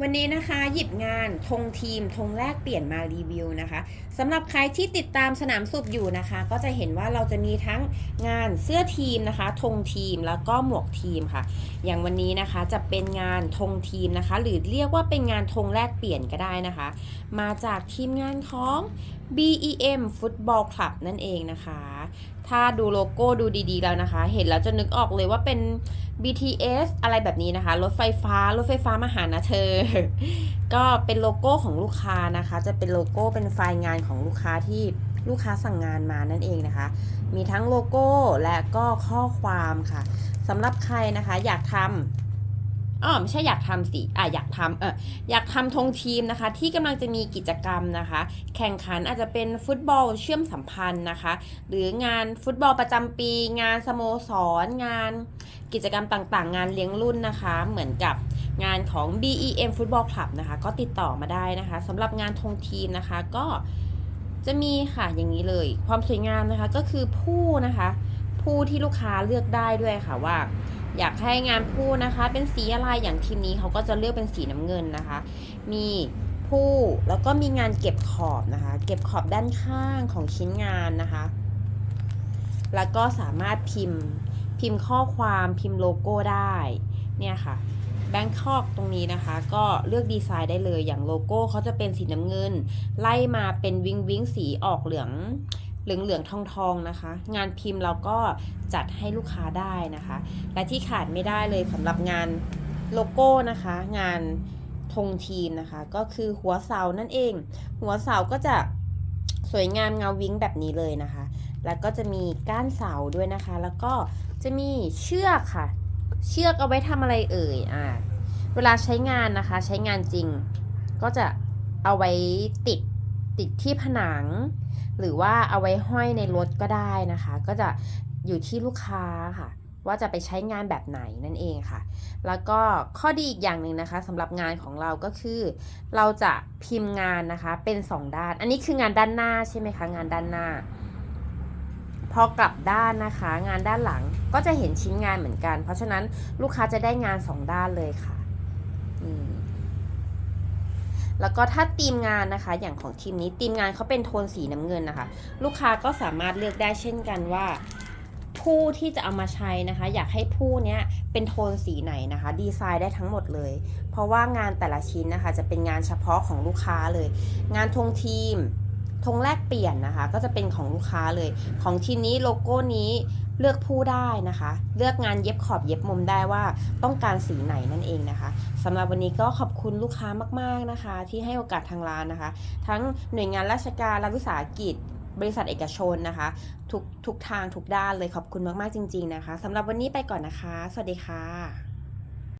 วันนี้นะคะหยิบงานธงทีมธงแรกเปลี่ยนมารีวิวนะคะสำหรับใครที่ติดตามสนามสุบอยู่นะคะ ก็จะเห็นว่าเราจะมีทั้งงานเสื้อทีมนะคะธงทีมแล้วก็หมวกทีมค่ะ อย่างวันนี้นะคะจะเป็นงานธงทีมนะคะ หรือเรียกว่าเป็นงานธงแรกเปลี่ยนก็ได้นะคะ มาจากทีมงานของ BEM Football Club นั่นเองนะคะ ถ้าดูโลโก้ดูดีๆแล้วนะคะ เห็นแล้วจะนึกออกเลยว่าเป็น BTS อะไรแบบนี้นะคะ รถไฟฟ้า รถไฟฟ้ามาหานะเธอ ก็เป็นโลโก้ของลูกค้านะคะ จะเป็นโลโก้เป็นไฟล์งานของลูกค้าที่ลูกค้าสั่งงานมานั่นเองนะคะ มีทั้งโลโก้และก็ข้อความค่ะสำหรับใครนะคะอยากทำอ๋อไม่ใช่อยากทำสิอะอยากทำเอออยากทำธงทีมนะคะ ที่กำลังจะมีกิจกรรมนะคะ แข่งขันอาจจะเป็นฟุตบอลเชื่อมสัมพันธ์นะคะ หรืองานฟุตบอลประจำปี งานสโมสรงาน กิจกรรมต่างๆ งานเลี้ยงรุ่นนะคะ เหมือนกับงานของ BEM Football Club นะคะ ก็ติดต่อมาได้นะคะสำหรับงานธงทีมนะคะ ก็จะมีค่ะอย่างนี้เลย ความสวยงามนะคะก็คือผู้นะคะ ผู้ที่ลูกค้าเลือกได้ด้วยค่ะว่า อยากให้งานผู้นะคะเป็นสีอะไรอย่างทีมนี้เขาก็จะเลือกเป็นสีน้ำเงินนะคะ มีผู้แล้วก็มีงานเก็บขอบนะคะ เก็บขอบด้านข้างของชิ้นงานนะคะ แล้วก็สามารถพิมพ์ พิมพ์ข้อความพิมพ์โลโก้ได้เนี่ยค่ะแบงคอกตรงนี้นะคะ ก็เลือกดีไซน์ได้เลยอย่างโลโก้เขาจะเป็นสีน้ำเงิน ไล่มาเป็นวิงวิงสีออกเหลืองเหลืองเหลืองทองทองนะคะ งานพิมพ์เราก็จัดให้ลูกค้าได้นะคะ และที่ขาดไม่ได้เลยสำหรับงานโลโก้นะคะ งานธงทีมนะคะ ก็คือหัวเสานั่นเอง หัวเสาก็จะสวยงามเงาวิ้งแบบนี้เลยนะคะ แล้วก็จะมีก้านเสาด้วยนะคะ แล้วก็จะมีเชือกค่ะ เชือกเอาไว้ทำอะไรเอ่ยอ่าเวลาใช้งานนะคะใช้งานจริง ก็จะเอาไว้ติดติดที่ผนัง หรือว่าเอาไว้ห้อยในรถก็ได้นะคะ ก็จะอยู่ที่ลูกค้าค่ะ ว่าจะไปใช้งานแบบไหนนั่นเองค่ะ แล้วก็ข้อดีอีกอย่างหนึ่งนะคะสำหรับงานของเราก็คือ เราจะพิมพ์งานนะคะเป็น 2 ด้าน อันนี้คืองานด้านหน้าใช่ไหมคะงานด้านหน้า พอกลับด้านนะคะ งานด้านหลังก็จะเห็นชิ้นงานเหมือนกัน เพราะฉะนั้นลูกค้าจะได้งาน2ด้านเลยค่ะแล้วก็ถ้าทีมงานนะคะ อย่างของทีมนี้ทีมงานเขาเป็นโทนสีน้ำเงินนะคะ ลูกค้าก็สามารถเลือกได้เช่นกันว่า ผู้ที่จะเอามาใช้นะคะ อยากให้ผู้เนี้ยเป็นโทนสีไหนนะคะ ดีไซน์ได้ทั้งหมดเลย เพราะว่างานแต่ละชิ้นนะคะ จะเป็นงานเฉพาะของลูกค้าเลย งานธงทีม ธงแลกเปลี่ยนนะคะ ก็จะเป็นของลูกค้าเลย ของทีมนี้โลโก้นี้เลือกผู้ได้นะคะ เลือกงานเย็บขอบเย็บมุมได้ว่าต้องการสีไหนนั่นเองนะคะสำหรับวันนี้ก็ขอบคุณลูกค้ามาก ๆนะคะ ที่ให้โอกาสทางร้านนะคะ ทั้งหน่วยงานราชการรัฐวิสาหกิจ บริษัทเอกชนนะคะ ทุกทุกทางทุกด้านเลยขอบคุณมาก ๆ จริง ๆ นะคะสำหรับวันนี้ไปก่อนนะคะ สวัสดีค่ะ